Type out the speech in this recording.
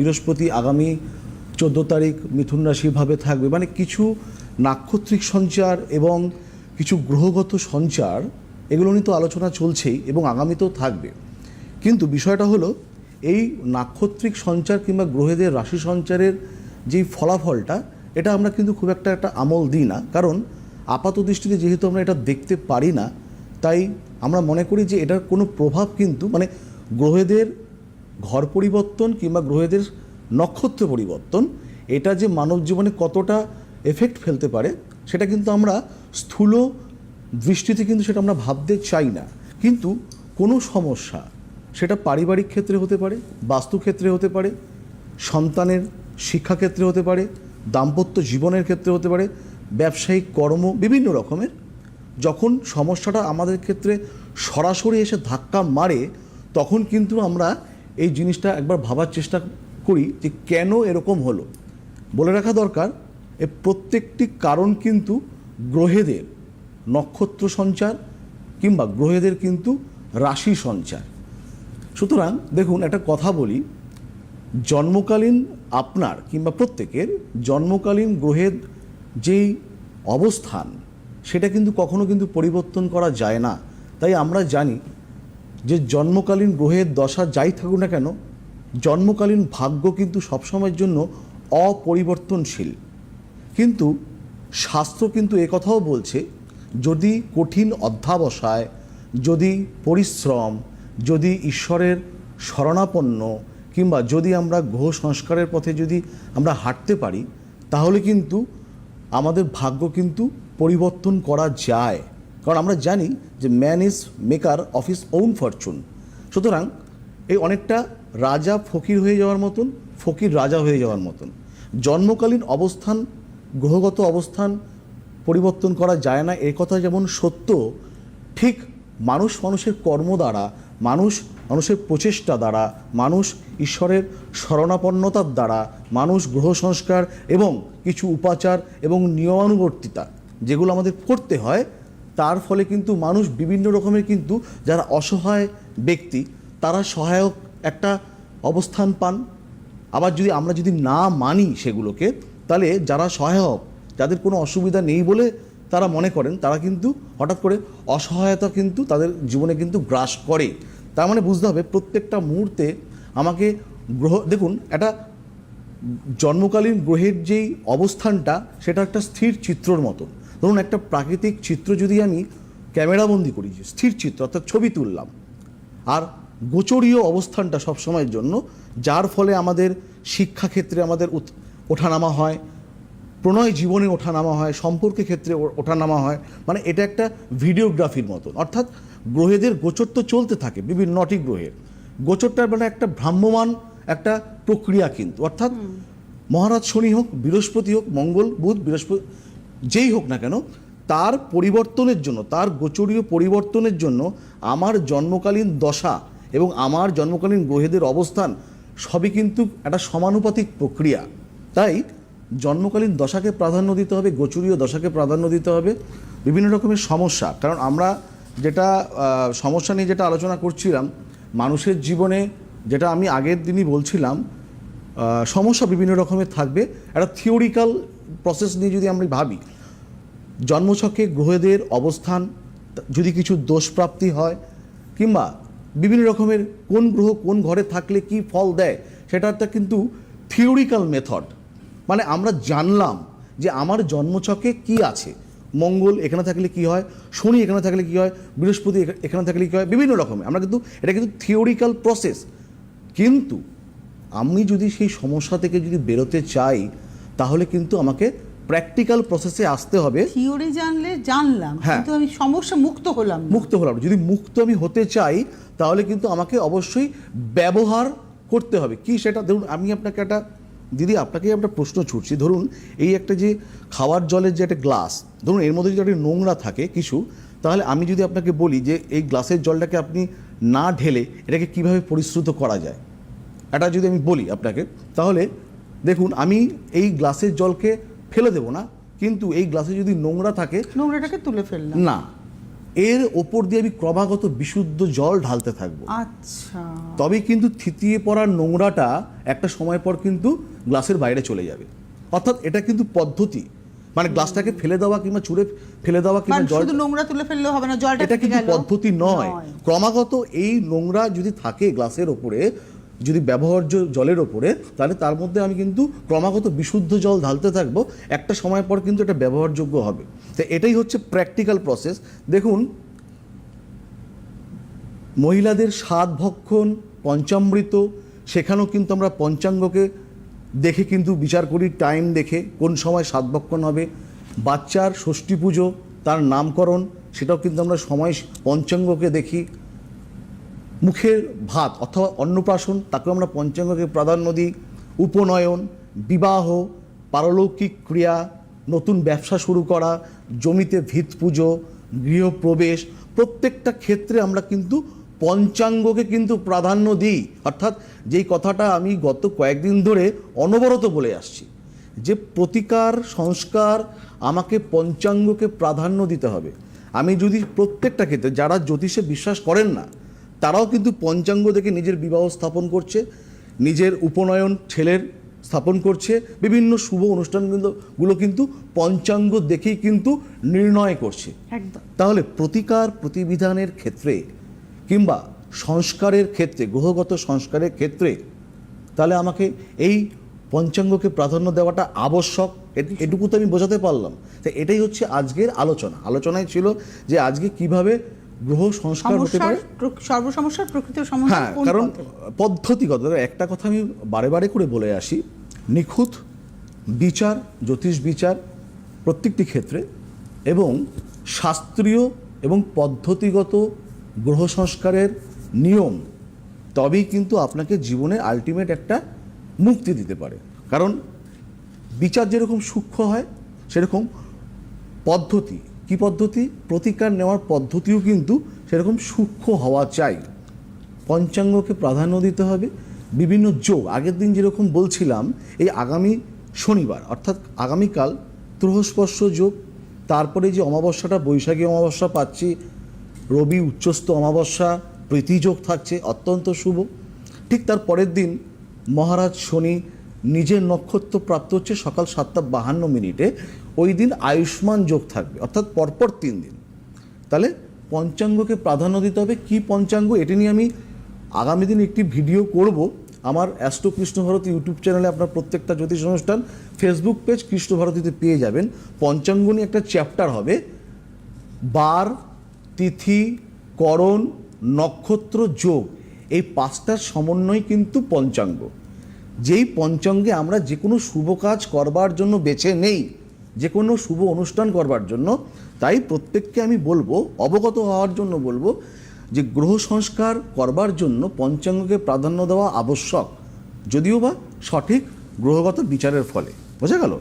বৃহস্পতি আগামী চোদ্দ তারিখ মিথুন রাশিভাবে থাকবে। মানে কিছু নাক্ষত্রিক সঞ্চার এবং কিছু গ্রহগত সঞ্চার, এগুলো নিয়ে তো আলোচনা চলছেই এবং আগামীতেও থাকবে। কিন্তু বিষয়টা হলো, এই নাক্ষত্রিক সঞ্চার কিংবা গ্রহেদের রাশি সঞ্চারের যেই ফলাফলটা, এটা আমরা কিন্তু খুব একটা একটা আমল দিই না। কারণ আপাত দৃষ্টিতে যেহেতু আমরা এটা দেখতে পারি না, তাই আমরা মনে করি যে এটার কোনো প্রভাব কিন্তু মানে গ্রহেদের ঘর পরিবর্তন কিংবা গ্রহেদের নক্ষত্র পরিবর্তন, এটা যে মানব জীবনে কতটা এফেক্ট ফেলতে পারে, সেটা কিন্তু আমরা স্থূল দৃষ্টিতে কিন্তু সেটা আমরা ভাবতে চাই না। কিন্তু কোনো সমস্যা সেটা পারিবারিক ক্ষেত্রে হতে পারে বাস্তুক্ষেত্রে হতে পারে, সন্তানের শিক্ষাক্ষেত্রে হতে পারে, দাম্পত্য জীবনের ক্ষেত্রে হতে পারে, ব্যবসায়িক কর্ম, বিভিন্ন রকমের। যখন সমস্যাটা আমাদের ক্ষেত্রে সরাসরি এসে ধাক্কা মারে, তখন কিন্তু আমরা এই জিনিসটা একবার ভাবার চেষ্টা করি যে কেন এরকম হলো। বলে রাখা দরকার, এ প্রত্যেকটি কারণ কিন্তু গ্রহেদের নক্ষত্র সঞ্চার কিংবা গ্রহেদের কিন্তু রাশি সঞ্চার। সুতরাং দেখুন, একটা কথা বলি, জন্মকালীন আপনার কিংবা প্রত্যেকের জন্মকালীন গ্রহের যেই অবস্থান, সেটা কিন্তু কখনো কিন্তু পরিবর্তন করা যায় না। তাই আমরা জানি যে জন্মকালীন গ্রহের দশা যাই থাকুক না কেন, জন্মকালীন ভাগ্য কিন্তু সবসময়ের জন্য অপরিবর্তনশীল। কিন্তু শাস্ত্র কিন্তু একথাও বলছে, যদি কঠিন অধ্যাবসায়, যদি পরিশ্রম, যদি ঈশ্বরের শরণাপন্ন, কিংবা যদি আমরা গ্রহ সংস্কারের পথে যদি আমরা হাঁটতে পারি, তাহলে কিন্তু আমাদের ভাগ্য কিন্তু পরিবর্তন করা যায়। কারণ আমরা জানি যে man is maker of his own fortune সুতরাং এই অনেকটা রাজা ফকির হয়ে যাওয়ার মতন, ফকির রাজা হয়ে যাওয়ার মতন। জন্মকালীন অবস্থান, গ্রহগত অবস্থান পরিবর্তন করা যায় না, এ কথা যেমন সত্য, ঠিক মানুষ মানুষের কর্ম দ্বারা, মানুষ মানুষের প্রচেষ্টা দ্বারা, মানুষ ঈশ্বরের শরণাপন্নতার দ্বারা, মানুষ গ্রহ সংস্কার এবং কিছু উপাচার এবং নিয়মানুবর্তিতা যেগুলো আমাদের করতে হয় তার ফলে কিন্তু মানুষ বিভিন্ন রকমের কিন্তু যারা অসহায় ব্যক্তি, তারা সহায়ক একটা অবস্থান পান। আবার যদি আমরা যদি না মানি সেগুলোকে, তাহলে যারা সহায়ক, যাদের কোনো অসুবিধা নেই বলে তারা মনে করেন, তারা কিন্তু হঠাৎ করে অসহায়তা কিন্তু তাদের জীবনে কিন্তু গ্রাস করে। তার মানে বুঝতে হবে প্রত্যেকটা মুহূর্তে আমাকে গ্রহ, দেখুন, একটা জন্মকালীন গ্রহের যেই অবস্থানটা, সেটা একটা স্থির চিত্রর মতন ধরুন একটা প্রাকৃতিক চিত্র যদি আমি ক্যামেরাবন্দি করি স্থির চিত্র অর্থাৎ ছবি তুললাম আর গোচরীয় অবস্থানটা সবসময়ের জন্য যার ফলে আমাদের শিক্ষাক্ষেত্রে আমাদের ওঠানামা হয় প্রণয় জীবনে ওঠানামা হয় সম্পর্কের ক্ষেত্রে ওঠানামা হয় মানে এটা একটা ভিডিওগ্রাফির মতন। অর্থাৎ গ্রহেদের গোচর তো চলতে থাকে বিভিন্ন নটি গ্রহের। গোচরটা মানে একটা ভ্রাম্যমান একটা প্রক্রিয়া কিন্তু। অর্থাৎ মহারাজ শনি হোক বৃহস্পতি হোক মঙ্গল বুধ বৃহস্পতি যেই হোক না কেন, তার পরিবর্তনের জন্য, তার গোচরীয় পরিবর্তনের জন্য আমার জন্মকালীন দশা এবং আমার জন্মকালীন গ্রহেদের অবস্থান সবই কিন্তু একটা সমানুপাতিক প্রক্রিয়া। তাই জন্মকালীন দশাকে প্রাধান্য দিতে হবে, গোচরীয় দশাকে প্রাধান্য দিতে হবে, বিভিন্ন রকমের সমস্যা। কারণ আমরা যেটা সমস্যা নিয়ে যেটা আলোচনা করছিলাম, মানুষের জীবনে যেটা আমি আগের দিনই বলছিলাম সমস্যা বিভিন্ন রকমের থাকবে। একটা থিওরিক্যাল প্রসেস নিয়ে যদি আমরা ভাবি, জন্মছকে গ্রহদের অবস্থান, যদি কিছু দোষপ্রাপ্তি হয়, কিংবা বিভিন্ন রকমের কোন গ্রহ কোন ঘরে থাকলে কি ফল দেয়, সেটা একটা কিন্তু থিওরিক্যাল মেথড মানে আমরা জানলাম যে আমার জন্মছকে কি আছে। মঙ্গল এখানে থাকলে কি হয়, শনি এখানে থাকলে কি হয়, বৃহস্পতি এখানে থাকলে কি হয়, বিভিন্ন রকমের। আমরা কিন্তু, এটা কিন্তু থিওরিক্যাল প্রসেস কিন্তু আমি যদি সেই সমস্যা থেকে যদি বেরোতে চাই তাহলে কিন্তু আমাকে প্র্যাকটিক্যাল প্রসেসে আসতে হবে। থিওরি জানলে জানলাম হ্যাঁ। কিন্তু আমি সমস্যা মুক্ত হলাম মুক্ত হলাম যদি মুক্ত আমি হতে চাই তাহলে কিন্তু আমাকে অবশ্যই ব্যবহার করতে হবে। কি সেটা? ধরুন আমি আপনাকে একটা দিদি আপনাকে একটা প্রশ্ন ছুটছি ধরুন এই একটা যে খাওয়ার জলের যে একটা গ্লাস ধরুন এর মধ্যে যদি একটা নোংরা থাকে কিছু তাহলে আমি যদি আপনাকে বলি যে এই গ্লাসের জলটাকে আপনি না ঢেলে এটাকে কীভাবে পরিশ্রুত করা যায়? এটা যদি আমি বলি আপনাকে তাহলে দেখুন আমি এই গ্লাসের জলকে ফেলে দেবো না কিন্তু এই গ্লাসে যদি নোংরা থাকে নোংরাটাকে তুলে ফেললাম। না এর ওপর দিয়ে আমি ক্রমাগত বিশুদ্ধ জল ঢালতে থাকব। আচ্ছা। তবে কিন্তু থিতিয়ে পড়ার নোংরাটা একটা সময় পর কিন্তু গ্লাসের বাইরে চলে যাবে। অর্থাৎ এটা কিন্তু পদ্ধতি। মানে গ্লাসটাকে ফেলে দেওয়া কিংবা চুড়ে ফেলে দেওয়া কিংবা মানে জল শুধু নোংরা তুলে ফেললেও হবে না জলটা এটা কিন্তু পদ্ধতি নয়। ক্রমাগত এই নোংরা যদি থাকে গ্লাসের ওপরে যদি ব্যবহার্য জলের ওপরে, তাহলে তার মধ্যে আমি কিন্তু ক্রমাগত বিশুদ্ধ জল ঢালতে থাকব। একটা সময় পর কিন্তু এটা ব্যবহারযোগ্য হবে। তো এটাই হচ্ছে প্র্যাকটিক্যাল প্রসেস দেখুন, মহিলাদের স্বাদ ভক্ষণ পঞ্চামৃত, সেখানেও কিন্তু আমরা পঞ্চাঙ্গকে দেখে কিন্তু বিচার করি টাইম দেখে কোন সময় স্বাদ ভক্ষণ হবে। বাচ্চার ষষ্ঠী পুজো, তার নামকরণ, সেটাও কিন্তু আমরা সময় পঞ্চাঙ্গকে দেখি। মুখের ভাত অথবা অন্নপ্রাশন, তাকেও আমরা পঞ্চাঙ্গকে প্রাধান্য দিই। উপনয়ন, বিবাহ, পারলৌকিক ক্রিয়া, নতুন ব্যবসা শুরু করা, জমিতে ভিত পুজো, গৃহপ্রবেশ, প্রত্যেকটা ক্ষেত্রে আমরা কিন্তু পঞ্চাঙ্গকে কিন্তু প্রাধান্য দিই। অর্থাৎ যেই কথাটা আমি গত কয়েকদিন ধরে অনবরত বলে আসছি, যে প্রতিকার, সংস্কার আমাকে পঞ্চাঙ্গকে প্রাধান্য দিতে হবে। আমি যদি প্রত্যেকটা ক্ষেত্রে, যারা জ্যোতিষে বিশ্বাস করেন না তারাও কিন্তু পঞ্চাঙ্গ দেখে নিজের বিবাহ স্থাপন করছে নিজের উপনয়ন ছেলের স্থাপন করছে বিভিন্ন শুভ অনুষ্ঠানগুলো কিন্তু পঞ্চাঙ্গ দেখেই কিন্তু নির্ণয় করছে। তাহলে প্রতিকার প্রতিবিধানের ক্ষেত্রে কিংবা সংস্কারের ক্ষেত্রে গ্রহগত সংস্কারের ক্ষেত্রে তাহলে আমাকে এই পঞ্চাঙ্গকে প্রাধান্য দেওয়াটা আবশ্যক। এটুকু তো আমি বোঝাতে পারলাম। তো এটাই হচ্ছে আজকের আলোচনা। আলোচনায় ছিল যে আজকে কীভাবে গ্রহ সংস্কার হতে পারে। সর্বসমস্যার প্রকৃত সমস্যা হ্যাঁ কারণ পদ্ধতিগত একটা কথা আমি বারে বারে করে বলে আসি নিখুঁত বিচার জ্যোতিষ বিচার প্রত্যেকটি ক্ষেত্রে এবং শাস্ত্রীয় এবং পদ্ধতিগত গ্রহ সংস্কারের নিয়ম তবেই কিন্তু আপনাকে জীবনে আলটিমেট একটা মুক্তি দিতে পারে। কারণ বিচার যেরকম সূক্ষ্ম হয় সেরকম পদ্ধতি কি পদ্ধতি? প্রতিকার নেওয়ার পদ্ধতিও কিন্তু সেরকম সূক্ষ্ম হওয়া চাই। পঞ্চাঙ্গকে প্রাধান্য দিতে হবে। বিভিন্ন যোগ, আগের দিন যেরকম বলছিলাম, এই আগামী শনিবার, অর্থাৎ আগামীকাল ত্রহস্পর্শ যোগ, তারপরে যে অমাবস্যাটা, বৈশাখী অমাবস্যা পাচ্ছি, রবি, উচ্চস্থ অমাবস্যা প্রীতিযোগ থাকছে, অত্যন্ত শুভ। ঠিক তার পরের দিন মহারাজ শনি নিজের নক্ষত্র প্রাপ্ত হচ্ছে সকাল সাতটা বাহান্ন মিনিটে। ওই দিন আয়ুষ্মান যোগ থাকবে, অর্থাৎ পরপর তিন দিন। তাহলে পঞ্চাঙ্গকে প্রাধান্য দিতে হবে। কি পঞ্চাঙ্গ? এটি নিয়ে আমি আগামী দিন একটি ভিডিও করব। আমার অ্যাস্ট্রো কৃষ্ণ ভারতী ইউটিউব চ্যানেলে আপনার প্রত্যেকটা জ্যোতিষ অনুষ্ঠান ফেসবুক পেজ কৃষ্ণ ভারতীতে পেয়ে যাবেন। পঞ্চাঙ্গ নিয়ে একটা চ্যাপ্টার হবে। বার, তিথি, করণ, নক্ষত্র যোগ, এই পাঁচটার সমন্বয় কিন্তু পঞ্চাঙ্গ। যেই পঞ্চঙ্গে আমরা যে কোনো শুভ কাজ করবার জন্য বেছে নেই, যে কোনো শুভ অনুষ্ঠান করবার জন্য, তাই প্রত্যেককে আমি বলব, অবগত হওয়ার জন্য বলব যে গ্রহ সংস্কার করবার জন্য পঞ্চাঙ্গকে প্রাধান্য দেওয়া আবশ্যক, যদিও বা সঠিক গ্রহগত বিচারের ফলে। বোঝা গেল?